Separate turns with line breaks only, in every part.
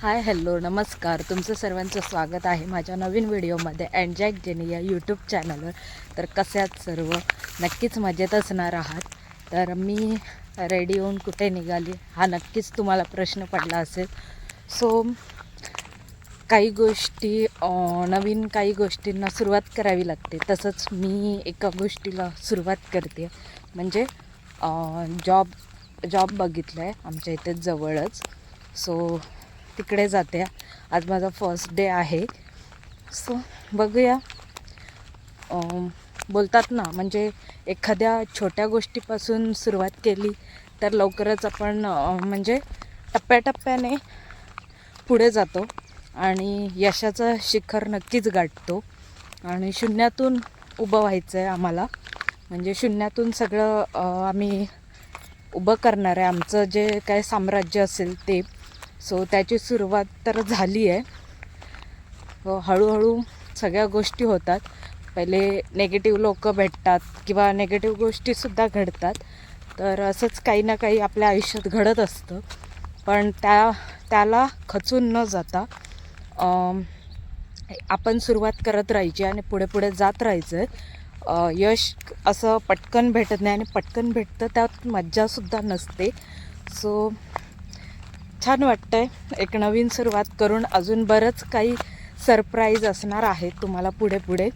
Hi hello नमस्कार. तुमचं सर्वांचं स्वागत आहे माझ्या नवीन व्हिडिओमध्ये अँड जॅक जेनी या यूट्यूब चॅनलवर तर कशात सर्व? नक्कीच मजेत असणार आहात. तर मी रेडी होऊन कुठे निघाली? हा नक्कीच तुम्हाला प्रश्न पडला असेल. सो काही गोष्टी नवीन काही गोष्टींना सुरुवात करावी लागते. तसंच मी एका गोष्टीला सुरुवात करते. म्हणजे जॉब जॉब बघितला आहे आमच्या इथे जवळच. सो तिकडे जाते. आज माझा फर्स्ट डे आहे. सो बघूया. बोलतात ना म्हणजे एखाद्या छोट्या गोष्टीपासून सुरुवात केली तर लवकरच आपण म्हणजे टप्प्याटप्प्याने पुढे जातो आणि यशाचं शिखर नक्कीच गाठतो. आणि शून्यातून उभं व्हायचं आहे आम्हाला. म्हणजे शून्यातून सगळं आम्ही उभं करणार आहे. आमचं जे काय साम्राज्य असेल ते. सो त्याची सुरुवात तर झाली आहे. हो, हळूहळू सगळ्या गोष्टी होतात. पहिले नेगेटिव्ह लोक भेटतात किंवा नेगेटिव्ह गोष्टीसुद्धा घडतात. तर असंच काही ना काही आपल्या आयुष्यात घडत असतं. पण त्या त्याला खचून न जाता आपण सुरुवात करत राहायची आणि पुढे पुढे जात राहायचं आहे यश असं पटकन भेटत नाही आणि पटकन भेटतं त्यात मज्जासुद्धा नसते. सो छान वाटतंय. एक नवीन सुरुवात करून अजून बरंच काही सरप्राईज असणार आहेत तुम्हाला पुढे पुढे.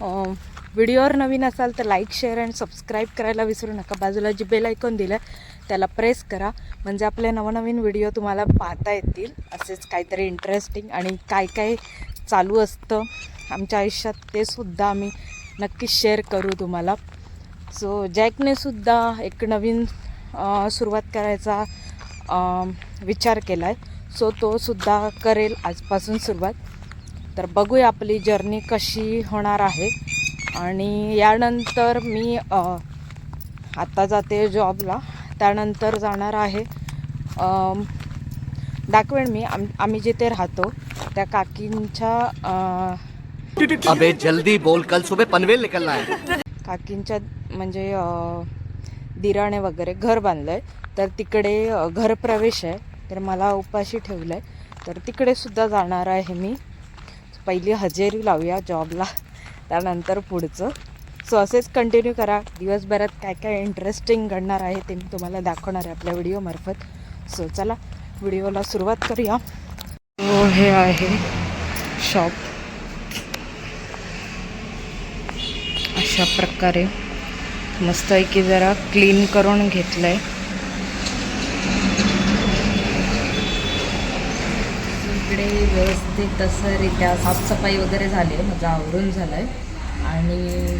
व्हिडिओवर नवीन असाल तर लाईक शेअर अँड सबस्क्राईब करायला विसरू नका. बाजूला जी बेल ऐकून दिलं त्याला प्रेस करा. म्हणजे आपले नवनवीन व्हिडिओ तुम्हाला पाहता येतील. असेच काहीतरी इंटरेस्टिंग आणि काय काय चालू असतं आमच्या आयुष्यात ते सुद्धा आम्ही नक्कीच शेअर करू तुम्हाला. सो जॅकने सुद्धा एक नवीन सुरुवात करायचा विचार केला आहे सो तो सुद्धा करेल आजपासून सुरुवात. तर बघूया आपली जर्नी कशी होणार आहे. आणि यानंतर मी अं, आता जाते जॉबला त्यानंतर जाणार आहे दाखवेन मी. आम आम्ही जिथे राहतो त्या काकींच्या
अबे जल्दी बोल. कल सुबह पनवेल निकलना है.
काकींच्या म्हणजे अ, दिराणे वगैरे घर बांधलं आहे तर तिकडे घरप्रवेश आहे. तर मला उपाशी ठेवलं आहे तर तिकडे सुद्धा जाणार आहे मी. पहिली हजेरी लावूया जॉबला. त्यानंतर पुढचं. सो असेच कंटिन्यू करा. दिवसभरात काय काय इंटरेस्टिंग घडणार आहे ते मी तुम्हाला दाखवणार आहे आपल्या व्हिडिओमार्फत सो चला व्हिडिओला सुरुवात करूया. हो हे आहे शॉप अशा प्रकारे. मस्तपैकी जरा क्लीन करून घेतलं आहे इकडे व्यवस्थित असं रित्या साफसफाई वगैरे झाली आहे माझं आवरून झालं आहे आणि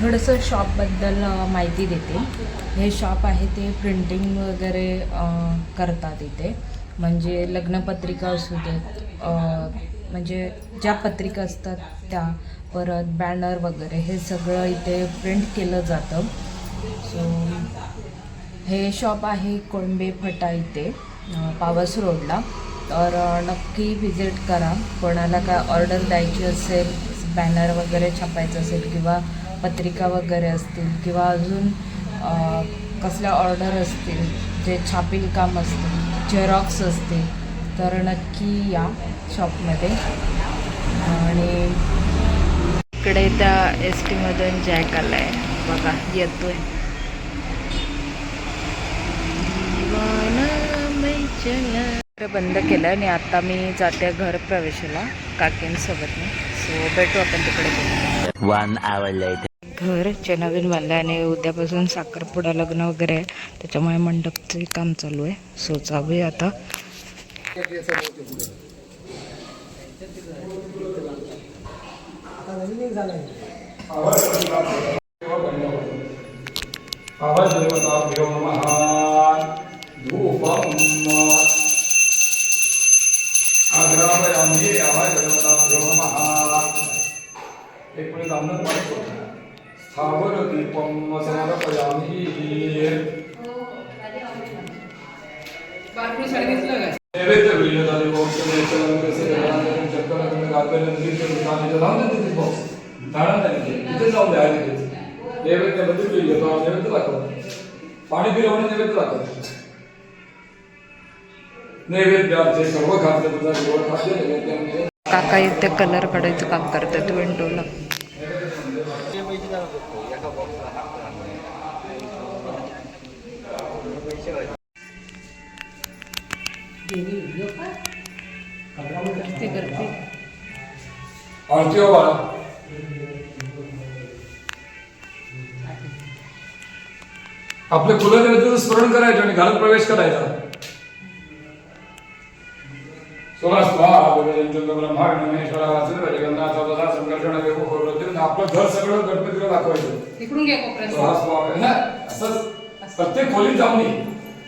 थोडंसं शॉपबद्दल माहिती देते. हे शॉप आहे ते प्रिंटिंग वगैरे करतात इथे. म्हणजे लग्नपत्रिका असू देत म्हणजे ज्या पत्रिका असतात त्या परत बॅनर वगैरे हे सगळं इथे प्रिंट केलं जातं. सो हे शॉप आहे कोळंबे फटा इथे पावस रोडला तर नक्की व्हिजिट करा. कोणाला काय ऑर्डर द्यायची असेल बॅनर वगैरे छापायचं असेल किंवा पत्रिका वगैरे असतील किंवा अजून कसल्या ऑर्डर असतील जे छापील काम असतील झेरॉक्स असतील तर नक्की या शॉपमध्ये आणि इकडे त्या एस टीमधून जॅक आला आहे बघा येतोय बंद केलं आणि आता मी जाते घर प्रवेशाला काकींसोबत. सो भेटू आपण तिकडे.
वन आवर लेटर
घर जे नवीन बांधलं आणि उद्यापासून साखरपुडा लग्न वगैरे आहे. त्याच्यामुळे मंडपचे काम चालू आहे. सो जाऊया आता.
अवदेवताभ्यो नमः धूपम् आग्रापयामि अवदेवताभ्यो नमः एक मिनिट आमदार पाहिजे स्थावर दीपम समर्पयामि नैवेद्य विजयदानी बॉक्स नेचरल कसे राहणार चक्कर गागल नीट दुकाने जाऊन तिथे बॉक्स जाणार नाही इथे जाऊन द्या तिथे नैवेद्य नैवेद्य दाखव पाणी पिलं म्हणून नैवेद्य दाखव नैवेद्याचे सर्व खाद्य पदार्थ
काका इथे कलर काढायचं काम करतात विंडोला
आरती हो बाळा आपल्या कुलदेवतेचं स्मरण करायचं आणि घरात प्रवेश करायचा. आपलं घर सगळं गणपतीला दाखवायचं.
इकडून कोपऱ्यात.
प्रत्येक खोलीत जाऊन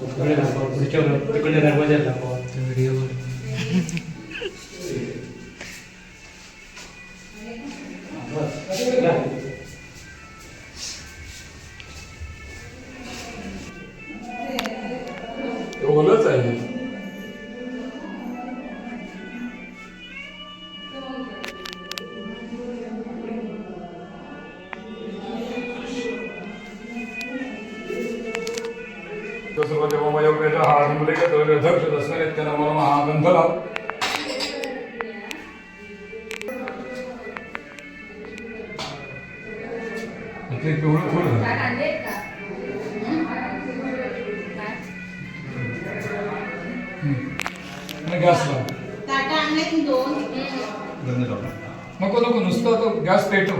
या
दाखवा तिकडे तिकडे दरवाजा व्हिडिओवर
ओलच आहे. फुल आहे. आणि गॅस लाव नको नको नुसतं तो गॅस पेटव.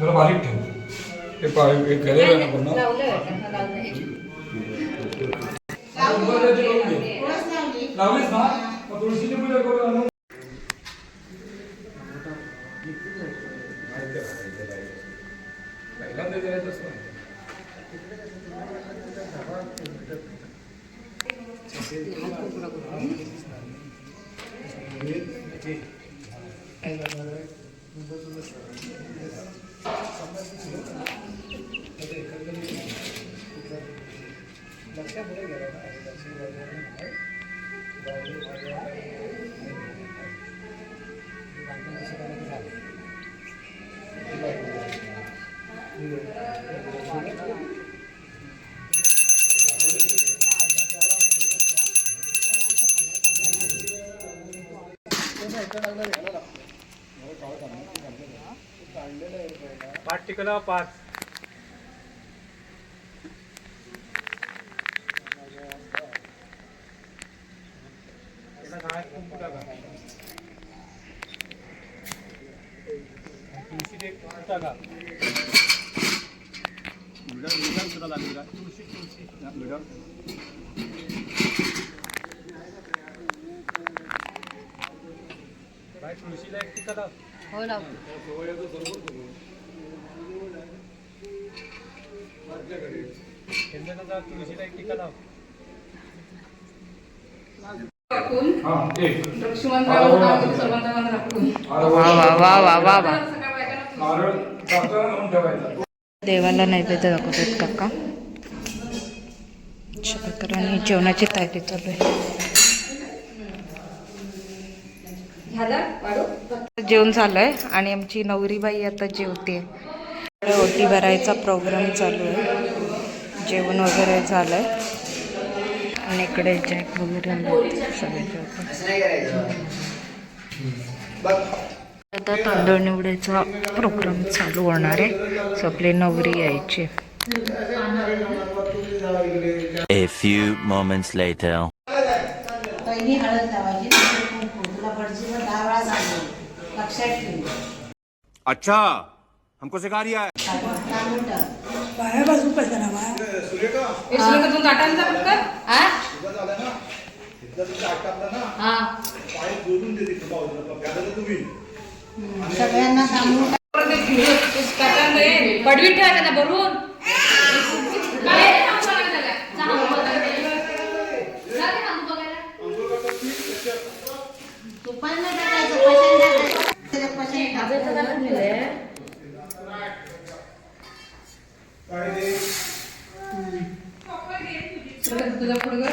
जरा बारीक ठेव. ते पा- एक गॅलरी आहे ना? पूर्ण लावलीस ना मग तुळशीची पूजा करू आणू. पहिल्यांदा जायचंच नाही.
पाच टिकला पाच त्याला दहा कुंकू टाका. तुळशीत एक कुंकू टाका. तुळशी तुळशी बाय तुळशीला एक टिका दाव
हो
चंदनाचा तुळशीला एक. टिका
हा, नारळ
वा वा वा वा वा वा देवाला नैवेद्य दाखवतात काका. अशा प्रकारे जेवणाची तयारी चालू आहे.
झालं?
जेवण झालंय आणि आमची नवरीबाई आता जेवते. ओटी भरायचा प्रोग्राम चालू आहे. जेवण वगैरे झालंय. आणि इकडे जॅक वगैरे आले. सगळे जेवतात. आता तांदूळ निवडायचा प्रोग्राम चालू होणार आहे. सो आपली नवरी यायची.
A few moments later.
पहिली हळद लावायची नंतर कुंकू तुला भटजीवर दहा वेळा सांगेल. लक्षात ठेव.
अच्छा हमको सिखा रिया है.
तांदूळ टाक
हे. हा हा
सगळ्यांना तांदूळ टाक.
परत एक ना भरून काय हात बघायला. जा ते हात बघायला.
तुपात नाही टाकायचं कशाने टाकायचं त्याच्यात कशाने टाकायचं
तुझा पुढं कर.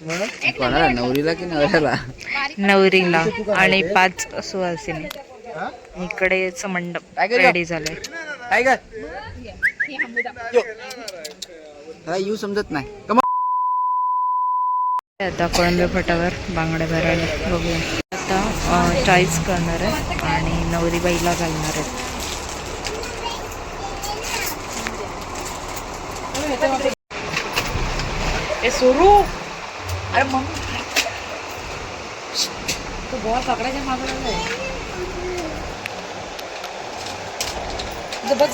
कोणाला? नवरीला की नवऱ्याला?
नवरीला. आणि पाच सुवासिनी. इकडेच मंडप रेडी
काय काय येऊ समजत नाही.
आता कोळंबे फटावर बांगड्या भरायला बघूया. आता चॉईस करणार आहे आणि नवरी बाईला घालणार आहे. सुरू! अरे मग. तो बॉल पकडायच्या मागला बघ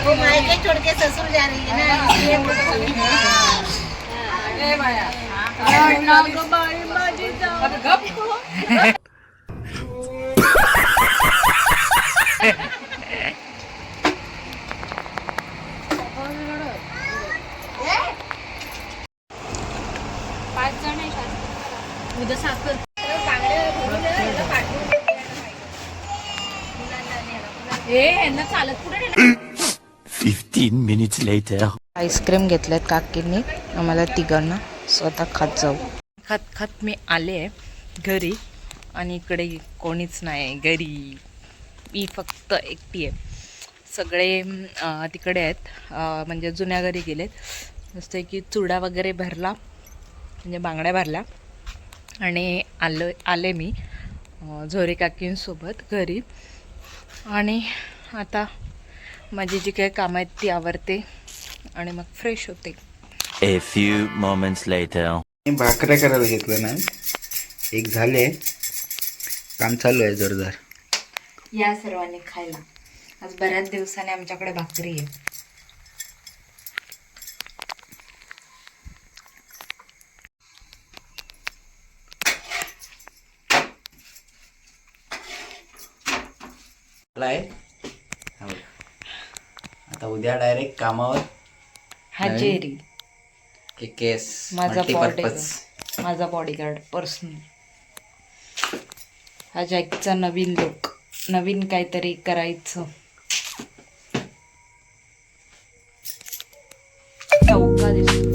वो मायके छोड़ के ससुर जा रही है ना इसलिए
Fifteen minutes later.
आईस्क्रीम घेतल्यात काकींनी. आम्हाला तिघांना स्वतः खात जाऊ. खात खात मी आले आहे घरी. आणि इकडे कोणीच नाही आहे घरी. मी फक्त एकटी आहे सगळे तिकडे आहेत. अं, म्हणजे जुन्या घरी गेलेत. जसं की चुडा वगैरे भरला म्हणजे बांगड्या भरल्या. आणि आलो आले मी झोरे काकींसोबत घरी. आणि आता माझी जी काही कामं आहेत ती आवरते आणि मग फ्रेश होते.
A few moments later.
मी भाकऱ्या करायला घेतलं ना. एक झाले. काम चालू आहे जोरदार.
या सर्वांनी खायला आज बऱ्याच दिवसाने आमच्याकडे भाकरी आहे.
आता उद्या डायरेक्ट कामावर
हजेरी.
केस
माझा. बॉडीगार्ड माझा बॉडीगार्ड पर्सनल हा जॅकचा नवीन लुक नवीन काहीतरी करायचं. चौका दिसतो